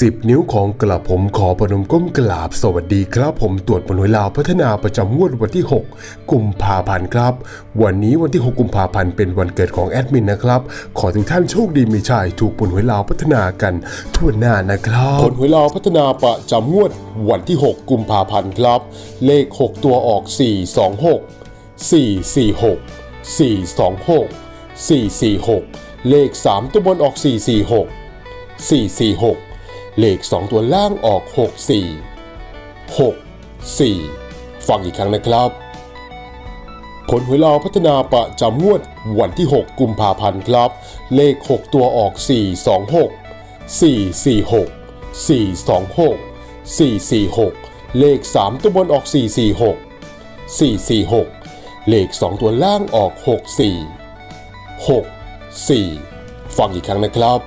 สิบนิ้วของกระผมขอประนมก้มกราบสวัสดีครับ ผมตรวจผลหวยลาวพัฒนาประจำงวดวันที่ 6 กุมภาพันธ์ครับ วันนี้วันที่ 6 กุมภาพันธ์เป็นวันเกิดของแอดมินนะครับ ขอทุกท่านโชคดีมีชัยถูกผลหวยลาวพัฒนากันทั่วหน้านะครับผลหวยลาวพัฒนาประจำงวดวันที่ 6 กุมภาพันธ์ครับ เลข 6 ตัวออก 426 446 426 446 เลข 3 ตัวบนออก 446 446 เลข 2 ตัวล่างออก 64 64 ฟังอีกครั้งนะครับ ผลหวยลาวพัฒนาประจำงวดวันที่ 6 กุมภาพันธ์ครับ เลข 6 ตัวออก 426 446 426 446 เลข 3 ตัวบนออก 446 446 เลข 2 ตัวล่างออก 64 64 ฟังอีกครั้งนะครับ